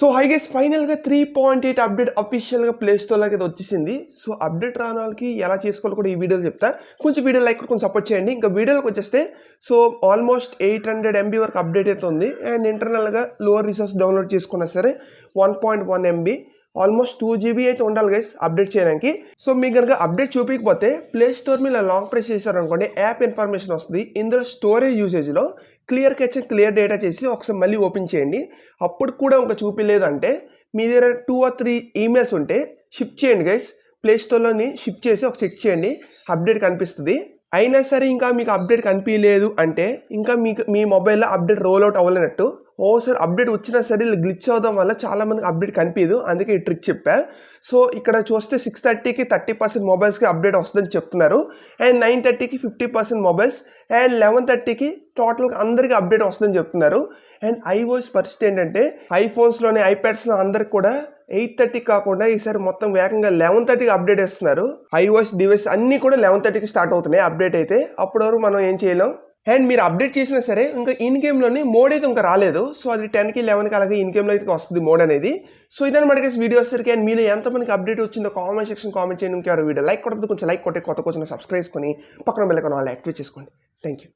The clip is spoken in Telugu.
సో హై గైస్ ఫైనల్గా త్రీ పాయింట్ ఎయిట్ అప్డేట్ అఫీషియల్గా ప్లే స్టోర్లోకి అయితే వచ్చేసింది. సో అప్డేట్ రాని వాళ్ళకి ఎలా చేసుకోవాలో కూడా ఈ వీడియోలో చెప్తా. కొంచెం వీడియో లైక్ కొంచెం సపోర్ట్ చేయండి. ఇంకా వీడియోలోకి వచ్చేస్తే so almost eight hundred MB వరకు అప్డేట్ అయితే ఉంది. అండ్ ఇంటర్నల్గా లోవర్ రిసోర్స్ డౌన్లోడ్ చేసుకున్నా సరే one point one MB almost two GB అయితే ఉండాలి గైస్ అప్డేట్ చేయడానికి. సో మీకు కనుక అప్డేట్ చూపించకపోతే ప్లే స్టోర్ మీద లాంగ్ ప్రెస్ చేశారనుకోండి యాప్ ఇన్ఫర్మేషన్ వస్తుంది. ఇందులో స్టోరేజ్ యూసేజ్లో క్లియర్ క్యాచ్ క్లియర్ డేటా చేసి ఒకసారి మళ్ళీ ఓపెన్ చేయండి. అప్పుడు కూడా ఇంకా చూపించలేదంటే మీ దగ్గర టూ ఆర్ త్రీ ఈమెయిల్స్ ఉంటే షిఫ్ట్ చేయండి గైస్ ప్లే స్టోర్లోని షిఫ్ట్ చేసి ఒక చెక్ చేయండి అప్డేట్ కనిపిస్తుంది. అయినా సరే ఇంకా మీకు అప్డేట్ కనిపించలేదు అంటే ఇంకా మీకు మీ మొబైల్లో అప్డేట్ రోల్ అవుట్ అవ్వలేనట్టు ఓ సార్ అప్డేట్ వచ్చినా సరే ఇలా గ్లిచ్ అవడం వల్ల చాలామందికి అప్డేట్ కనిపించదు. అందుకే ఈ ట్రిక్ చెప్పా. సో ఇక్కడ చూస్తే సిక్స్ థర్టీకి థర్టీ పర్సెంట్ మొబైల్స్కి అప్డేట్ వస్తుందని చెప్తున్నారు. అండ్ నైన్ థర్టీకి fifty percent mobiles and eleven థర్టీకి టోటల్గా అందరికీ అప్డేట్ వస్తుందని చెప్తున్నారు. అండ్ ఐఓఎస్ పరిస్థితి ఏంటంటే ఐఫోన్స్లోని ఐప్యాడ్స్లో అందరికి కూడా ఎయిట్ థర్టీ కాకుండా ఈసారి మొత్తం వేగంగా లెవెన్ థర్టీకి అప్డేట్ ఇస్తున్నారు ఐఓఎస్ డివైస్ అన్నీ కూడా లెవెన్ థర్టీకి స్టార్ట్ అవుతున్నాయి అప్డేట్ అయితే. అప్పటి వరకు మనం ఏం చేయలేం? అండ్ మీరు అప్డేట్ చేసినా సరే ఇంకా ఇన్ గేమ్లోనే మోడ్ అయితే ఇంకా రాలేదు. సో అది టెన్కి లెవెన్కి అలాగే ఇన్ గేమ్లో అయితే వస్తుంది మోడ్ అనేది. సో ఇదని మనకి వీడియో వచ్చేసరికి అండ్ మీరు ఎంతమందికి అప్డేట్ వచ్చిందో కామెంట్ సెక్షన్ కామెంట్ చేయండి. ఇంకెవరు వీడియో లైక్ కొట్టదు కొంచెం లైక్ కొట్టే కొత్త కొంచెం సబ్స్క్రైబ్ చేసుకొని పక్కన బెల్లకొని వాళ్ళు యాక్టివేట్ చేసుకోండి. Thank you